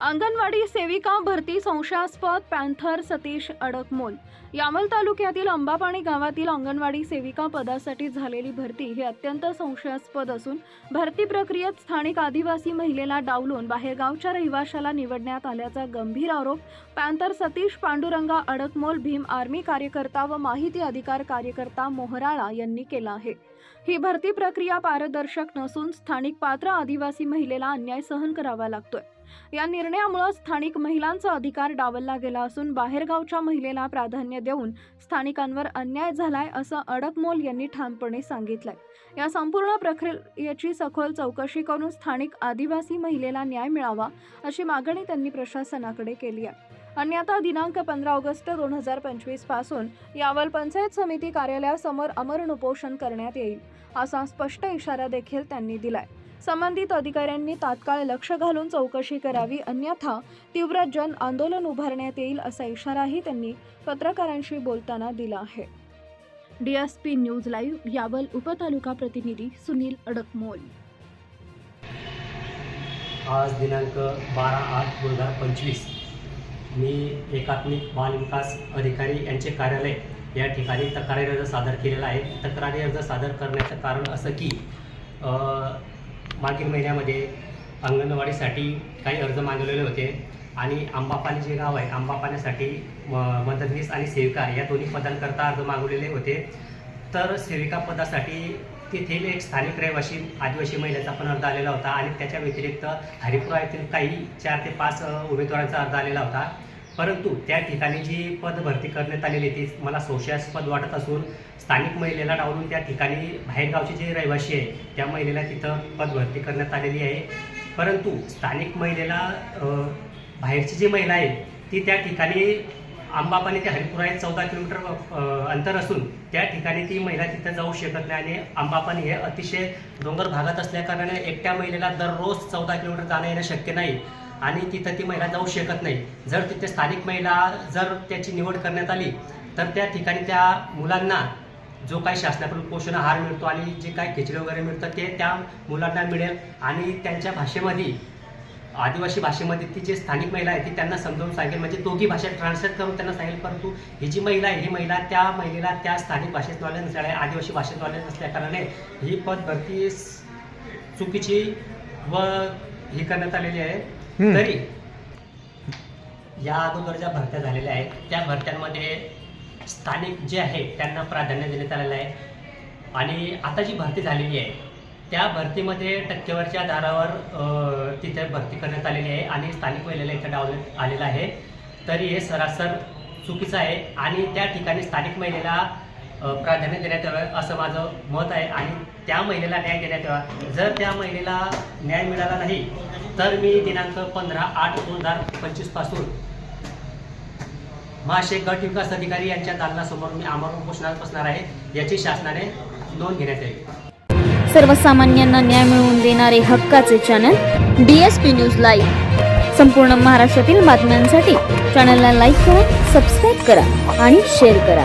अंगणवाडी सेविका भरती संशयास्पद पॅन्थर सतीश अडकमोल. यामल तालुक्यातील अंबापाणी गावातील अंगणवाडी सेविका पदासाठी झालेली भरती ही अत्यंत संशयास्पद असून भरती प्रक्रियेत स्थानिक आदिवासी महिलेला डावलून बाहेरगावच्या रहिवाशाला निवडण्यात आल्याचा गंभीर आरोप पॅन्थर सतीश पांडुरंगा अडकमोल भीम आर्मी कार्यकर्ता व माहिती अधिकार कार्यकर्ता मोहराळा यांनी केला आहे. ही भरती प्रक्रिया पारदर्शक नसून स्थानिक पात्र आदिवासी महिलेला अन्याय सहन करावा लागतोय. या निर्णयामुळे स्थानिक महिलांचा अधिकार डावलला गेला असून बाहेरगावच्या महिलेला प्राधान्य देऊन स्थानिकांवर अन्याय झालाय असं अडकमोल यांनी ठामपणे सांगितलंय. या संपूर्ण प्रक्रियेची सखोल चौकशी करून स्थानिक आदिवासी महिलेला न्याय मिळावा अशी मागणी त्यांनी प्रशासनाकडे केली आहे. अन्यथा दिनांक पंधरा ऑगस्ट दोन हजार पंचवीसपासून यावर पंचायत समिती कार्यालयासमोर अमरण उपोषण करण्यात येईल असा स्पष्ट इशारा देखील त्यांनी दिलाय. संबंधित अधिकाऱ्यांनी तात्काळ लक्ष घालून चौकशी करावी अन्यथा तीव्र जन आंदोलन उभारण्यात येईल असा इशाराही त्यांनी पत्रकारांशी बोलताना दिला आहे. डीएसपी न्यूज लाईव्ह यावल उपतालुका प्रतिनिधी सुनील अडकमोल. आज दिनांक बारा आठ दोन हजार पंचवीस मी एकात्मिक बालविकास अधिकारी यांचे कार्यालय या ठिकाणी तक्रारी अर्ज सादर केलेला आहे. तक्रारी अर्ज सादर करण्याचं कारण असं की मागील महिन्यामध्ये अंगणवाडीसाठी काही अर्ज मागवलेले होते. आणि आंबापाणी जे गाव आहे आंबापाण्यासाठी म मदतनीस आणि सेविका या दोन्ही पदांकरता अर्ज मागवलेले होते. तर सेविका पदासाठी तेथील एक स्थानिक रहिवासी आदिवासी महिलेचा पण अर्ज आलेला होता. आणि त्याच्या व्यतिरिक्त हरिपुरा येथील काही चार ते पाच उमेदवारांचा अर्ज आलेला होता. परंतु त्या ठिकाणी जी पद भरती करण्यात आलेली ती मला संशयास्पद वाटत असून स्थानिक महिलेला डावलून त्या ठिकाणी बाहेरगावचे जे रहिवासी आहे त्या महिलेला तिथं पद भरती करण्यात आलेली आहे. परंतु स्थानिक महिलेला बाहेरची जी महिला आहे ती त्या ठिकाणी आंबापाने ते हरिपुरा हे चौदा किलोमीटर अंतर असून त्या ठिकाणी ती महिला तिथं जाऊ शकत नाही आणि आंबापाणी हे अतिशय डोंगर भागात असल्याकारणाने एकट्या महिलेला दररोज चौदा किलोमीटर जाणं येणं शक्य नाही. आणि तिथं ती महिला जाऊ शकत नाही. जर तिथे स्थानिक महिला जर त्याची निवड करण्यात आली तर त्या ठिकाणी त्या मुलांना जो काही शासनाकडून पोषण आहार मिळतो आणि जे काही खिचडी वगैरे मिळतं ते त्या मुलांना मिळेल. आणि त्यांच्या भाषेमध्ये आदिवासी भाषेमध्ये ती जी स्थानिक महिला आहे ती त्यांना समजावून सांगेल. म्हणजे दोघी भाषा ट्रान्सलेट करून त्यांना सांगेल परंतु ही जी महिला आहे ही महिला त्या महिलेला त्या स्थानिक भाषेत नॉलेज नसल्याने आदिवासी भाषेत नॉलेज नसल्याकारणाने ही पद भरती चुकीची व ही करण्यात आलेली आहे. तरी या अगोदर ज्या भरत्या झालेल्या आहेत त्या भरत्यांमध्ये स्थानिक जे आहे त्यांना प्राधान्य देण्यात आलेलं आहे. आणि आता जी भरती झालेली आहे त्या भरतीमध्ये टक्केवरच्या आधारावर तिथे भरती करण्यात आलेली आहे आणि स्थानिक महिलेला इथं डावण्यात आलेलं आहे. तरी हे सरासर चुकीचं आहे आणि त्या ठिकाणी स्थानिक महिलेला प्राधान्य देण्यात यावं असं माझं मत आहे. आणि त्या महिलेला न्याय देण्यात यावा. जर त्या महिलेला न्याय मिळाला नाही तर मी दिनांक पंधरा आठ दोन हजार पंचवीसपासून महाशे गट विकास अधिकारी यांच्या दालनासमोर मी आमरण उपोषणात बसणार आहे. याची शासनाने नोंद घेण्यात यावी. सर्वसामान्यांना न्याय मिळवून देणारे हक्काचे channel D S P news live संपूर्ण महाराष्ट्रातील बातम्यांसाठी चॅनलला लाईक करा सबस्क्राईब करा आणि शेअर करा.